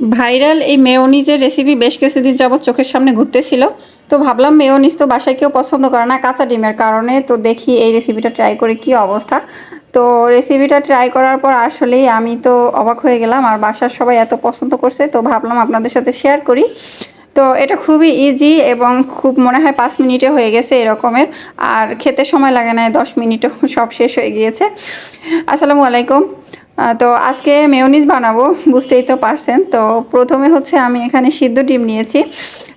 Viral এই মেয়োনিজের recipe বেশ কিছুদিন যাবৎ চোখের সামনে ঘুরতেছিল। তো ভাবলাম মেয়োনিজ তো বাসায় কেউ পছন্দ করে না, কাঁচা ডিমের কারণে। তো দেখি এই রেসিপিটা ট্রাই করে কি অবস্থা। তো রেসিপিটা ট্রাই করার পর আসলেই আমি তো অবাক হয়ে গেলাম, আর বাসার সবাই এত পছন্দ করছে, তো ভাবলাম আপনাদের সাথে শেয়ার করি। তো এটা খুবই ইজি এবং খুব মনে হয় পাঁচ মিনিটে হয়ে গেছে এরকমের, আর খেতে সময় লাগে না দশ মিনিটও সব শেষ হয়ে গিয়েছে। আসসালামু আলাইকুম। তো আজকে মেয়োনিজ বানাবো, বুঝতেই তো পারছেন। তো প্রথমে হচ্ছে আমি এখানে সিদ্ধ ডিম নিয়েছি।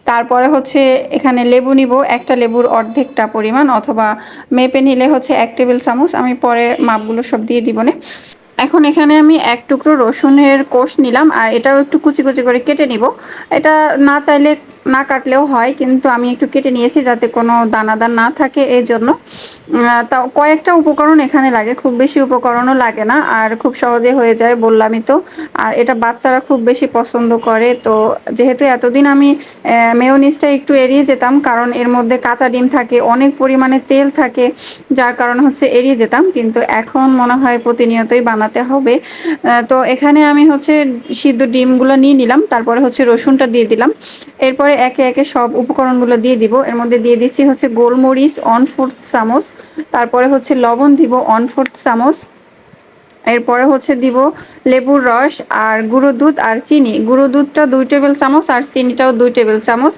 তারপরে হচ্ছে এখানে লেবু নিব, একটা লেবুর অর্ধেকটা পরিমাণ অথবা মেপে নিলে হচ্ছে এক টেবিল চামচ। আমি পরে মাপগুলো সব দিয়ে দিব না। এখন এখানে আমি এক টুকরো রসুনের কোষ নিলাম, আর এটাও একটু কুচি কুচি করে কেটে নিব। এটা না চাইলে না কাটলেও হয়, কিন্তু আমি একটু কেটে নিয়েছি যাতে কোনো দানাদার না থাকে এই জন্য। তাও কয়েকটা উপকরণ এখানে লাগে, খুব বেশি উপকরণও লাগে না, আর খুব সহজে হয়ে যায় বললামই তো। আর এটা বাচ্চারা খুব বেশি পছন্দ করে, তো যেহেতু এতদিন আমি মেয়োনিজটা একটু এড়িয়ে যেতাম, কারণ এর মধ্যে কাঁচা ডিম থাকে, অনেক পরিমাণে তেল থাকে, যার কারণে হচ্ছে এড়িয়ে যেতাম, কিন্তু এখন মনে হয় প্রতিনিয়তই বানাতে হবে। তো এখানে আমি হচ্ছে সিদ্ধ ডিমগুলো নিয়ে নিলাম, তারপরে হচ্ছে রসুনটা দিয়ে দিলাম। এরপরে একে একে সব উপকরণগুলো দিয়ে দিব। এর মধ্যে দিয়ে দিচ্ছি হচ্ছে গোলমরিচ অন ফোর্থ চামচ, তারপরে হচ্ছে লবণ দিব অন ফোর্থ চামচ এরপরে হচ্ছে দিব লেবুর রস আর গুঁড়ো দুধ আর চিনি। গুঁড়ো দুধটা দুই টেবিল চামচ আর চিনিটাও দুই টেবিল চামচ।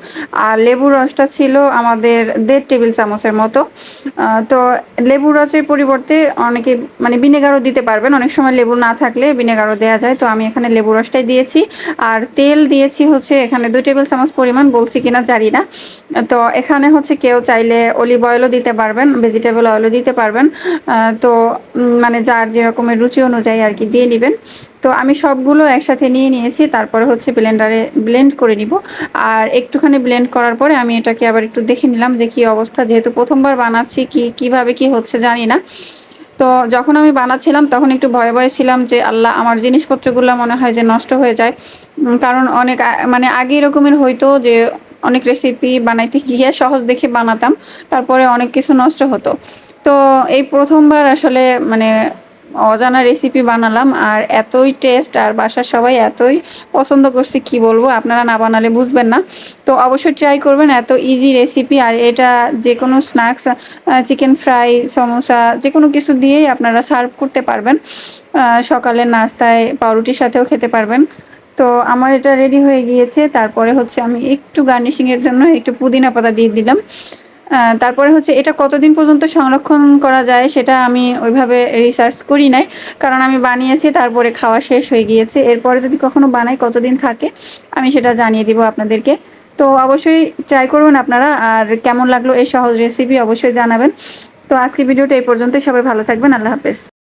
আর লেবুর রসটা ছিল আমাদের দেড় টেবিল চামচের মতো। তো লেবুর রসের পরিবর্তে অনেকে মানে ভিনেগারও দিতে পারবেন। অনেক সময় লেবু না থাকলে ভিনেগারও দেওয়া যায়। তো আমি এখানে লেবু রসটাই দিয়েছি। আর তেল দিয়েছি হচ্ছে এখানে দুই টেবিল চামচ পরিমাণ, বলছি কিনা জানি না। তো এখানে হচ্ছে কেউ চাইলে অলিভ অয়েলও দিতে পারবেন, ভেজিটেবল অয়েলও দিতে পারবেন। তো মানে যার যেরকমের রুচি অনুযায়ী আর কি দিয়ে নেবেন। তো আমি সবগুলো একসাথে নিয়ে নিয়েছি, তারপরে হচ্ছে ব্লেন্ডারে ব্লেন্ড করে নিব। আর একটুখানি ব্লেন্ড করার পরে আমি এটাকে আবার একটু দেখে নিলাম যে কি অবস্থা। যেহেতু প্রথমবার বানাচ্ছি, কি, কীভাবে কি হচ্ছে জানি না। তো যখন আমি বানাচ্ছিলাম, তখন একটু ভয়ে ভয়ে ছিলাম যে, আল্লাহ, আমার জিনিসপত্রগুলো মনে হয় যে নষ্ট হয়ে যায়। কারণ অনেক মানে আগে এরকমের হয়তো যে, অনেক রেসিপি বানাইতে গিয়ে সহজ দেখে বানাতাম, তারপরে অনেক কিছু নষ্ট হতো। তো এই প্রথমবার আসলে মানে অজানা রেসিপি বানালাম আর এতই টেস্ট আর বাসার সবাই এতই পছন্দ করছে কি বলব? আপনারা না বানালে বুঝবেন না। তো অবশ্যই ট্রাই করবেন এত ইজি রেসিপি আর এটা যে কোনো স্ন্যাক্স চিকেন ফ্রাই সমোসা যে কোনো কিছু দিয়েই আপনারা সার্ভ করতে পারবেন। আহ, সকালের নাস্তায় পাউরুটির সাথেও খেতে পারবেন। তো আমার এটা রেডি হয়ে গিয়েছে তারপরে হচ্ছে আমি একটু গার্নিশিংয়ের জন্য একটু পুদিনা পাতা দিয়ে দিলাম। তারপরে হচ্ছে এটা কতদিন পর্যন্ত সংরক্ষণ করা যায় সেটা আমি ওইভাবে রিসার্চ করি নাই। কারণ আমি বানিয়েছি, তারপরে খাওয়া শেষ হয়ে গিয়েছে। এরপরে যদি কখনো বানাই কতদিন থাকে, আমি সেটা জানিয়ে দিব আপনাদেরকে। তো অবশ্যই ট্রাই করুন আপনারা, আর কেমন লাগল এই সহজ রেসিপি অবশ্যই জানাবেন। তো আজকে ভিডিওটা এই পর্যন্তই। সবাই ভালো থাকবেন। আল্লাহ হাফেজ।